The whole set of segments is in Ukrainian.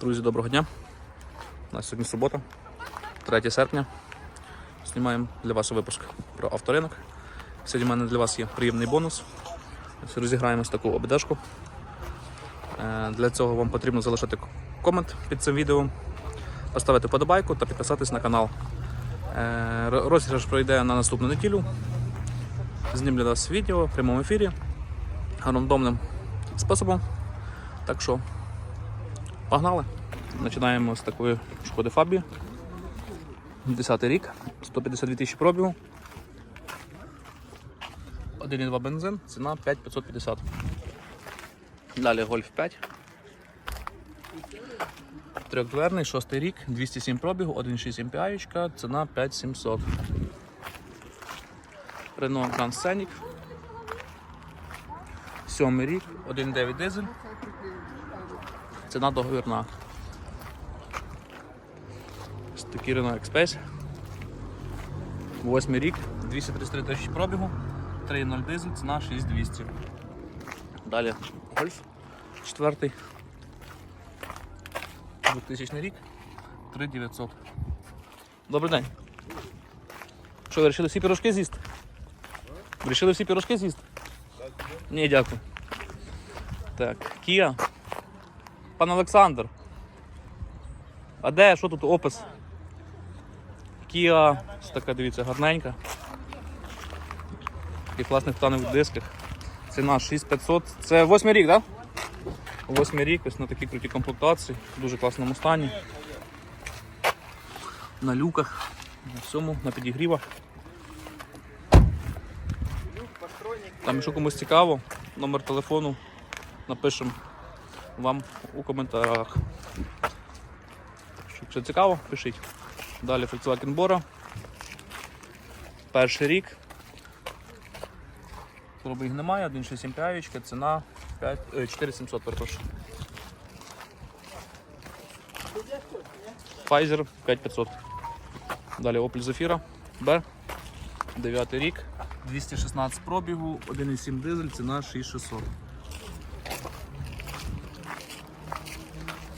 Друзі, доброго дня. У нас сьогодні субота, 3 серпня. Знімаємо для вас випуск про авторинок. Сьогодні в мене для вас є приємний бонус. Розіграємо ось таку обідешку. Е, Для цього вам потрібно залишити комент під цим відео, поставити подобайку та підписатись на канал. Е, Розіграш пройде на наступну неділю. Знімлю для вас відео в прямому ефірі рандомним способом. Так що Погнали. Починаємо з такої шкоди Фабі. 10 рік, 152 тисячі пробігу. 1,2 бензин, ціна 5550. Далі Гольф 5. Трьохдверний, 6 рік, 207 пробігу, 1,6 MPI, ціна 5700. Renault Grand Scenic. 7 рік, 1,9 дизель. Ціна договірна. Ось такий Renault Express. Восьмий рік, 233 тисячі пробігу, 3.0 дизель, ціна 6200. Далі Гольф, четвертий. 2000 рік, 3900. Добрий день. Що, ви вирішили всі пірожки з'їсти? Вирішили всі пірожки з'їсти? Ні, дякую. Так, Kia. Пан Олександр. А де? Що тут опис? Kia, ось така, дивіться, гарненька. В таких класних титанових дисках. Ціна 6500. Це восьмий рік, так? Да? Восьмий рік, ось на такій крутій комплектації, в дуже класному стані. На люках, на всьому, на підігрівах. Там, якщо комусь цікаво, номер телефону напишемо вам у коментарях. Якщо цікаво, пишіть. Далі Volkswagen Bora. Перший рік. Пробіг немає, 1,6 MPI, ціна 5, е, 4700, перепрошую. Pfizer 5500. Далі Opel Zafira B. 9 рік. 216 пробігу, 1,7 дизель, ціна 6600.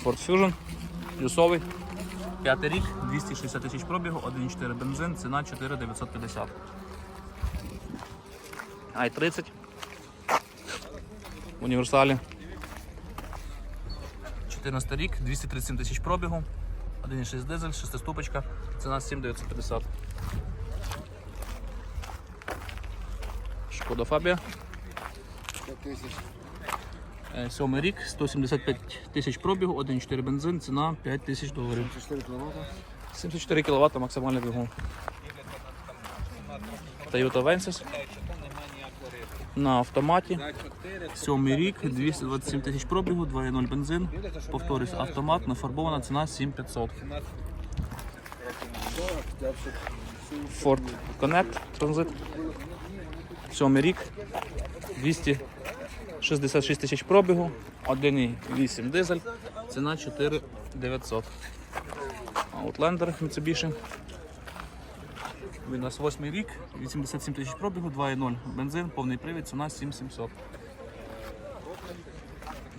Ford Fusion, плюсовий. П'ятий рік, 260 тисяч пробігу, 1,4 бензин, ціна 4950. i30. В універсалі. 14 рік, 237 тисяч пробігу, 1,6 дизель, 6 ступочка, ціна 7950. Шкода Фабія. Е, Сьомий рік, 175 тисяч пробігу, 1,4 бензин, ціна 5 тисяч доларів. 74 кВт максимальний двигун. Toyota Vensis. На автоматі. Сьомий рік, 227 тисяч пробігу, 2,0 бензин. Повторюсь, автомат, нафарбована ціна 7500. Ford Connect Transit. Сьомий рік, 266 тисяч пробігу, 1,8 дизель, ціна 4900. Outlander Mitsubishi. Він у нас 8 рік, 87 тисяч пробігу, 2,0 бензин, повний привід, ціна 7700.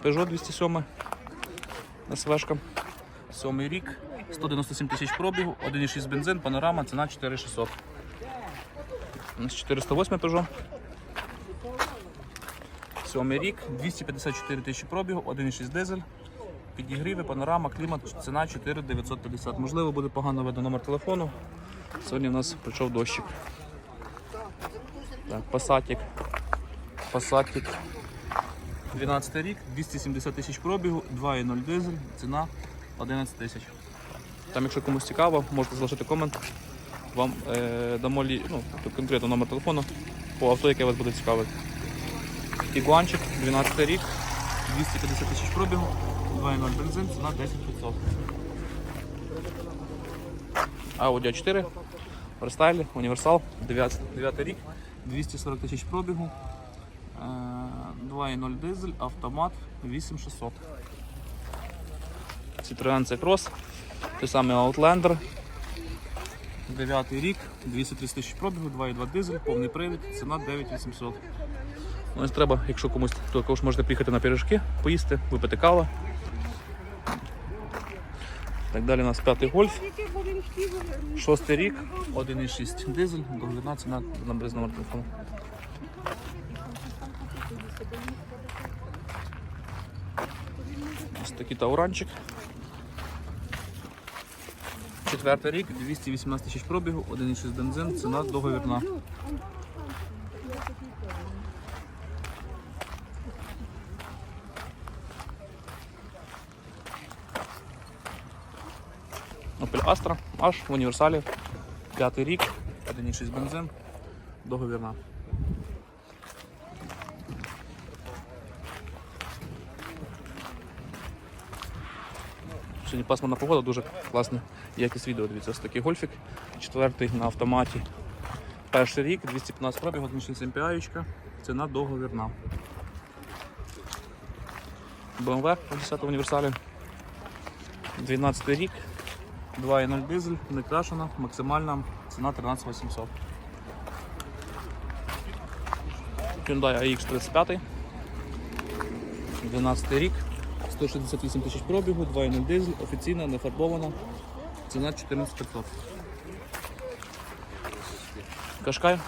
Peugeot 207 СВшка. 7 рік, 197 тисяч пробігу, 1,6 бензин, панорама, ціна 4600. У нас 408 Peugeot. Сьомий рік, 254 тисячі пробігу, 1,6 дизель, підігріви, панорама, клімат, ціна 4950. Можливо, буде погано видно номер телефону. Сьогодні в нас прийшов дощик. Так, Пасатік. Пасатік. 12 рік, 270 тисяч пробігу, 2,0 дизель, ціна 11 тисяч. Там, якщо комусь цікаво, можете залишити комент. Вам е, дамо ну, конкретно номер телефону по авто, яке вас буде цікавити. Тігуанчик, 12 рік, 250 тисяч пробігу, 2,0 бензин, ціна 10 500. Audi a 4, рестайлі, універсал, 9, 9 рік, 240 тисяч пробігу, е, 2,0 дизель, автомат, 8600. Citroen C-Cross, той самий Outlander, 9 рік, 230 тисяч пробігу, 2,2 дизель, повний привід, ціна 9800. Ну, ось треба, якщо комусь також можете приїхати на пиріжки, поїсти, випити каву. Так далі у нас п'ятий гольф. Шостий рік, 1,6 дизель, договірна ціна на без номер телефону. Ось такий тауранчик. Четвертий рік, 218 тисяч пробігу, 1,6 бензин, ціна договірна. Opel Astra, аж в універсалі. П'ятий рік, 1,6 бензин, договірна. Сьогодні пасмурна погода, дуже класна якість відео. Дивіться, ось такий гольфік. Четвертий на автоматі. Перший рік, 215 пробіг, 1,6 MPI, ціна договірна. BMW по 10 універсалі. 12 рік, 2.0 дизель, не крашена, максимальна ціна 13 800. Hyundai AX35. 12 рік, 168 тисяч пробігу, 2.0 дизель, офіційна, не фарбована. Ціна 14 500. Кашкай.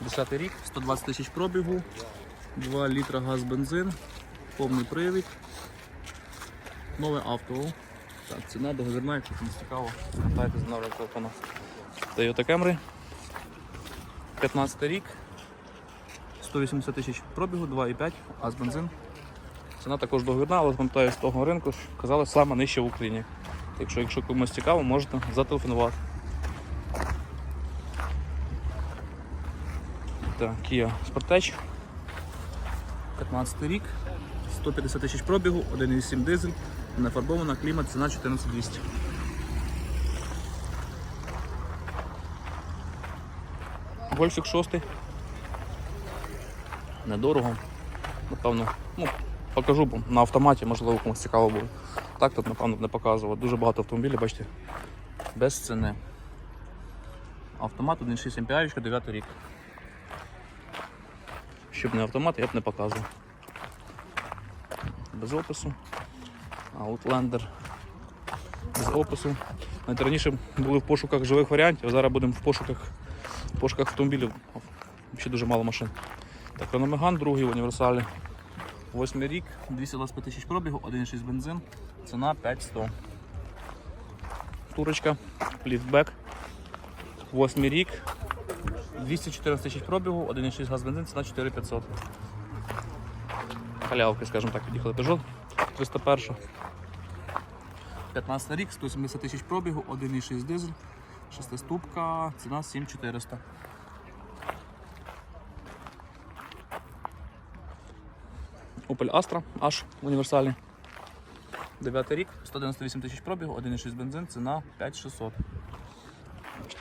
10 рік, 120 тисяч пробігу, 2 літра газ бензин, повний привід. Нове авто. Так, ціна договірна, якщо комусь цікаво, звертайтесь на номер телефону. Toyota Camry. 15 рік. 180 тисяч пробігу, 2,5, газ бензин. Ціна також договірна, але пам'ятаю з того ринку, казали саме нижче в Україні. Так що, якщо комусь цікаво, можете зателефонувати. Так, Kia Sportage. 15 рік. 150 тисяч пробігу, 1,7 дизель, не фарбована, клімат, ціна 14200. Гольфік 6. Недорого. Напевно, ну, покажу на автоматі, можливо, комусь цікаво буде. Так тут, напевно, не показував. Дуже багато автомобілів, бачите, без ціни. Автомат 1.6 MPI, 9 рік. Щоб не автомат, я б не показував без опису. Outlander без опису. Навіть раніше були в пошуках живих варіантів, а зараз будемо в пошуках, в пошуках автомобілів. Ще дуже мало машин. Так, Megane, другий в універсалі. Восьмий рік, 225 тисяч пробігу, 1,6 бензин, ціна 5100. Турочка, ліфтбек. Восьмий рік, 214 тисяч пробігу, 1,6 газ бензин, ціна 4500 халявки, скажімо так, під'їхали Peugeot 301. 15 рік, 170 тисяч пробігу, 1,6 дизель, 6 ступка, ціна 7400. Opel Astra H в універсалі. 9 рік, 198 тисяч пробігу, 1,6 бензин, ціна 5600.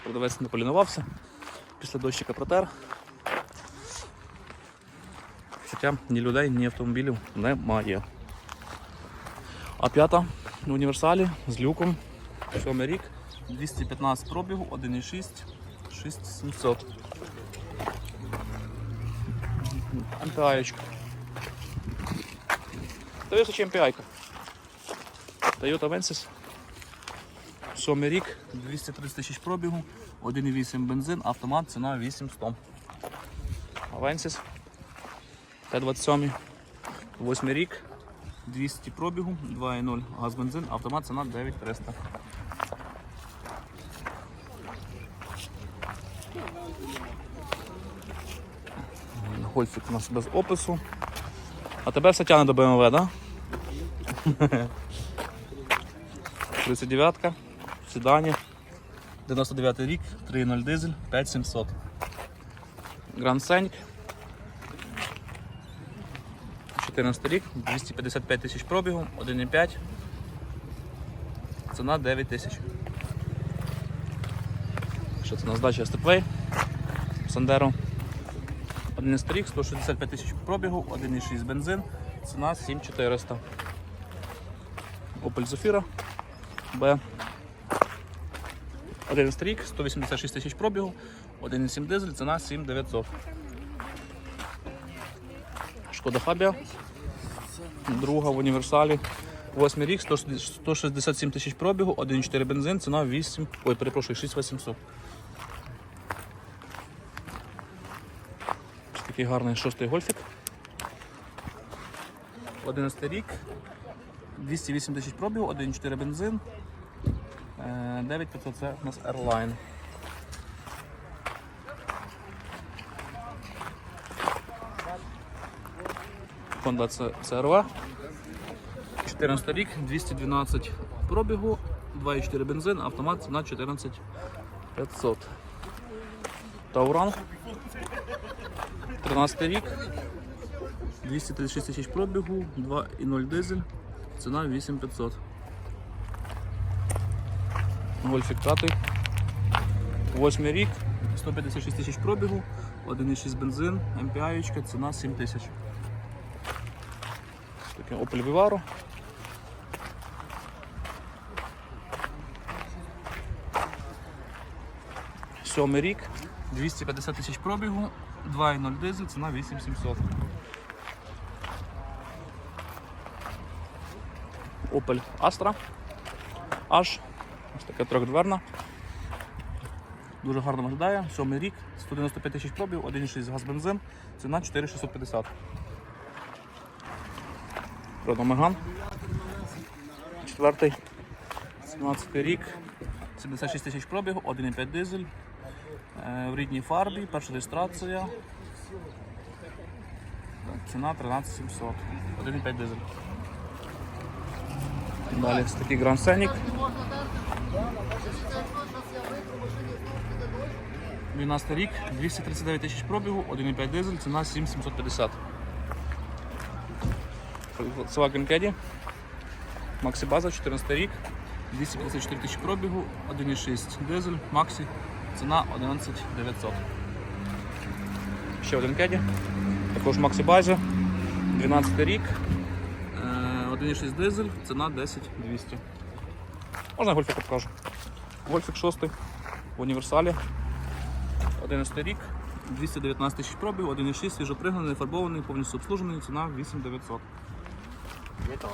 Продавець не полінувався. Після дощика протер. Хоча ні людей, ні автомобілів немає. А п'ята універсалі з люком. Сьомий рік, 215 пробігу, 1,6, 6700. МПА-ечка. Toyota MPI. Toyota Avensis. Сьомий рік, 230 тисяч пробігу, 1,8 бензин, автомат, ціна 8100. Avensis. Т-27, 8 рік, 200 пробігу, 2,0 газ бензин, автомат ціна 9300. Гольфік у нас без опису. А тебе все тягне до так? Да? 39-ка, в седані, 99 рік, 3.0 дизель, 5700. Grand Scenic. 14 рік, 255 тисяч пробігу, 1,5. Ціна 9 тисяч. Що це на здача степлей? Сандеро. 11 рік, 165 тисяч пробігу, 1,6 бензин, ціна 7400. Opel Zafira B. 11 рік, 186 тисяч пробігу, 1,7 дизель, ціна 7900. Шкода Фабія. Друга в універсалі. Восьмий рік, 167 тисяч пробігу, 1,4 бензин, ціна 8. Ой, перепрошую, 6800. Ось такий гарний шостий гольфік. 11 рік, 208 тисяч пробігу, 1,4 бензин. Е, 9500 це у нас Airline. Honda CRV. 14 рік, 212 пробігу, 2,4 бензин, автомат на 14500. Тауран. 13 рік, 236 тисяч пробігу, 2,0 дизель, ціна 8500. Гольфік 5. 8 рік, 156 тисяч пробігу, 1,6 бензин, MPI, ціна 7 тисяч. Таке Opel Vivaro. Сьомий рік, 250 тисяч пробігу, 2,0 дизель, ціна 8700. Opel Astra. Аж ось така трьохдверна. Дуже гарно виглядає. Сьомий рік, 195 тисяч пробів, 1,6 газ бензин, ціна 4650. Renault. Четвертий. 17 рік. 76 тисяч пробігу, 1,5 дизель. Е, В рідній фарбі, перша реєстрація. Ціна 13700. 1,5 дизель. Далі ось такий Grand Scenic. 12 рік, 239 тисяч пробігу, 1,5 дизель, ціна 7750. Volkswagen Caddy. Максі База, 14 рік, 254 тисячі пробігу, 1,6 дизель, Максі, ціна 11900. Ще один Caddy. Також Максі База, 12 рік, е, 1,6 дизель, ціна 10200. Можна гольфик покажу. Гольфик 6 в універсалі. 11 рік, 219 тисяч пробігу, 1,6 свіжопригнаний, фарбований, повністю обслужений, ціна 8900. Є то.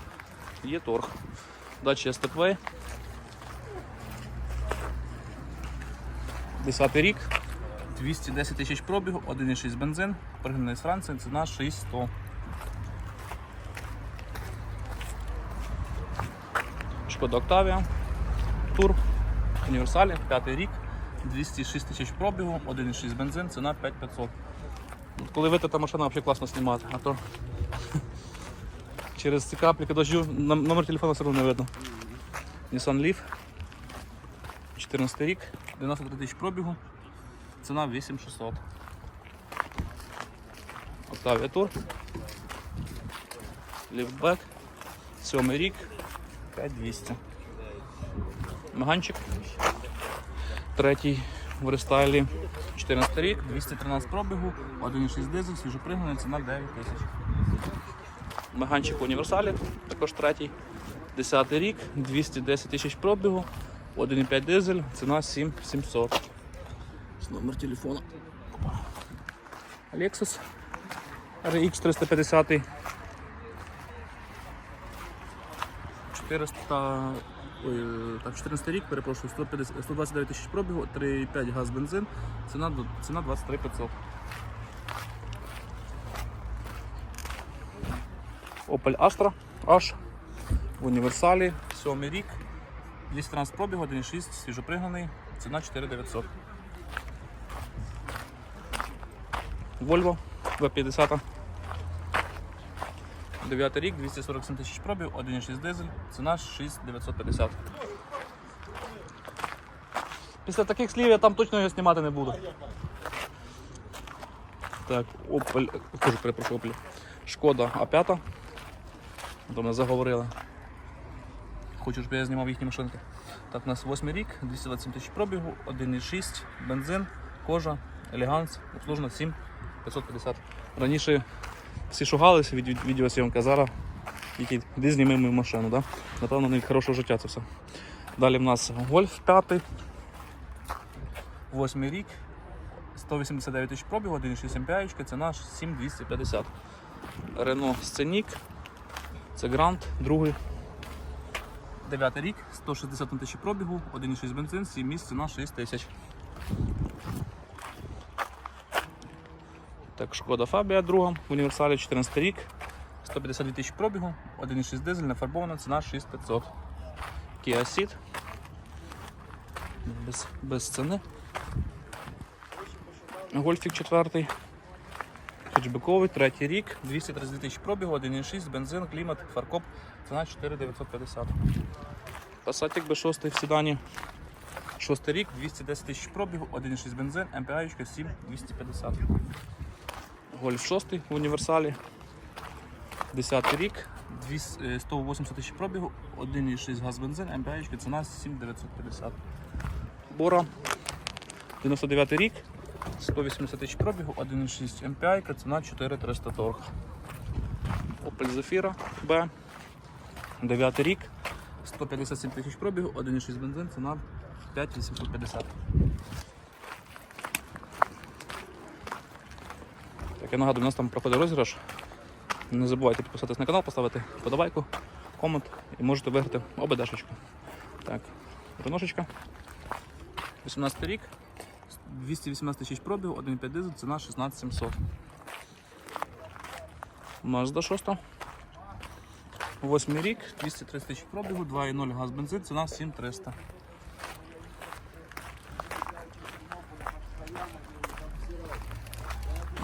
Є торг. Дача Степвей. 10 рік. 210 тисяч пробігу, 1,6 бензин, пригнаний з Франції, ціна 6100. Шкода Октавія. Тур. Універсалі, 5 рік. 206 тисяч пробігу, 1,6 бензин, ціна 5500. От Коли витрата машина взагалі класно знімати, а то через ці капліки дощу номер телефону все одно не видно. Nissan Leaf. 14 рік, 93 тисяч пробігу, ціна 8600. Octavia Tour. Ліфтбек. 7 рік, 5200. Меганчик. Третій в рестайлі. 14 рік, 213 пробігу, 1,6 дизель, свіжопригнаний, ціна 9 тисяч. Меганчик в універсалі, також третій. 10 рік, 210 тисяч пробігу, 1,5 дизель, ціна 7700. Ось Номер телефона. Lexus RX 350. 400, ой, так, 14 рік, перепрошую, 150, 129 тисяч пробігу, 3,5 газ бензин, ціна, ціна 23 500. Opel Astra H в універсалі, 7 рік, 213 пробігу, 1,6, свіжопригнаний, ціна 4900. Volvo V50. 9 рік, 247 тисяч пробів, 1,6 дизель, ціна 6950. Після таких слів я там точно його знімати не буду. Так, Opel, перепрошую, Opel. Шкода А5. До мене заговорили. Хочу, щоб я знімав їхні машинки. Так, у нас 8 рік, 227 тисяч пробігу, 1,6, бензин, кожа, елеганс, обслужено 7 550. Раніше всі шугалися від, від відеосйомки, а зараз тільки іди зніми мою машину. Да? Напевно, не від хорошого життя це все. Далі в нас Гольф 5. 8 рік, 189 тисяч пробігу, 1,6 MPI, ціна 7250. Рено Сценік. Це Грант, другий. 9 рік, 160 тисяч пробігу, 1,6 бензин, 7 місць, ціна 6 тисяч. Так, шкода Фабія друга в універсалі 14 рік, 152 тисячі пробігу, 1,6 дизель, нефарбована, ціна 6500. Kia Ceed. Без, без ціни. Гольфік 4. Хетчбековий, третій рік, 232 тисячі пробігу, 1,6, бензин, клімат, фаркоп, ціна 4950. Пасатик B6 в седані. Шостий рік, 210 тисяч пробігу, 1,6 бензин, МПА 7 250. Гольф 6 в універсалі. 10 рік, 200, е, 180 тисяч пробігу, 1,6 газ бензин, МПА ціна 7950. Бора. 99 рік, 180 тисяч пробігу, 1,6 MPI, ціна 4300 торг. Opel Zafira B. 9 рік, 157 тисяч пробігу, 1,6 бензин, ціна 5850. Так, я нагадую, у нас там проходить розіграш. Не забувайте підписатись на канал, поставити подобайку, комент і можете виграти обидешечку. Так, реношечка. 18 рік, 218 тисяч пробігу, 1,5 дизель, ціна 16700. Mazda 6. 8 рік, 230 тисяч пробігу, 2,0 газ бензин, ціна 7300.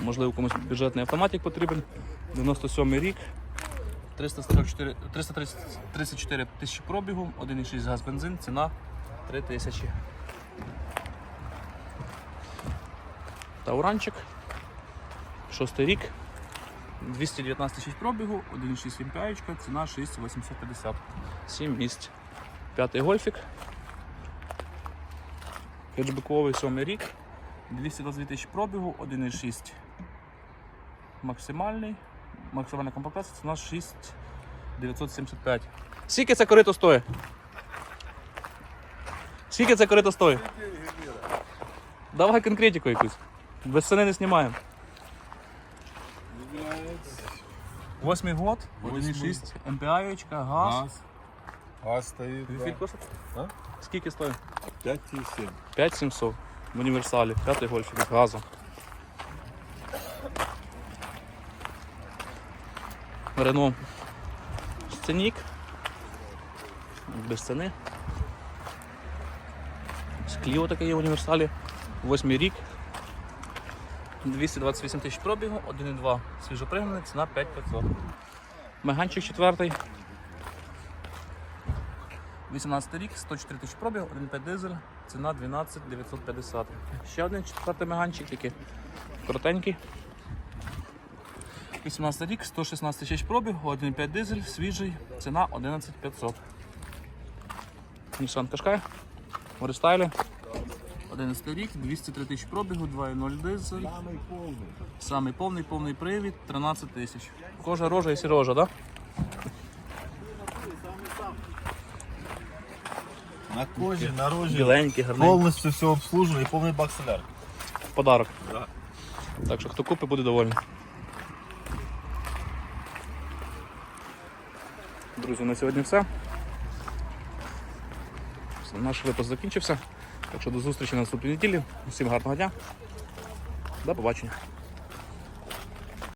Можливо, комусь бюджетний автоматик потрібен. 97 рік, 344, 334 тисячі пробігу, 1,6 газ бензин, ціна 3 Тауранчик. Шостий рік. 219 пробігу, 1,6 вімпяєчка, ціна 6850. 7 місць. П'ятий гольфік. Хеджбековий сьомий рік. 222 тисячі пробігу, 1,6 максимальний. Максимальна комплектація ціна 6975. Скільки це корито стоїть? Скільки це корито стоїть? Давай конкретику якусь. Без ціни не знімаємо. Восьмий год, Восьмий. 1,6 МПА, газ. Газ. Газ стоит. Віфіль коштує? А? Скільки стоїть? 5,7. 5700 в універсалі, п'ятий гольфік з газом. Рено Сценік. Без ціни. Скліо таке є в універсалі. Восьмий рік. 228 тисяч пробігу, 1,2 свіжопригнаний, ціна 5500. Меганчик четвертий. 18 рік, 104 тисячі пробігу, 1,5 дизель, ціна 12 950. Ще один четвертий меганчик, який коротенький. 18 рік, 116 тисяч пробігу, 1,5 дизель, свіжий, ціна 11 500. Nissan Qashqai в рестайлі. 11 рік, 203 тисячі пробігу, 2,0 дизель. Самый полный. Самий повний, повний привід, 13 тисяч. Кожа рожа і сірожа, так? На коже, на роже. Біленький, гарненький. Полностью все обслужено и полный бак солярки. Подарок. Да. Так що хто купить, буде довольний. Друзі, на сьогодні все. Все, Наш випуск закінчився. Так що до зустрічі на наступній неділі. Усім гарного дня. До побачення.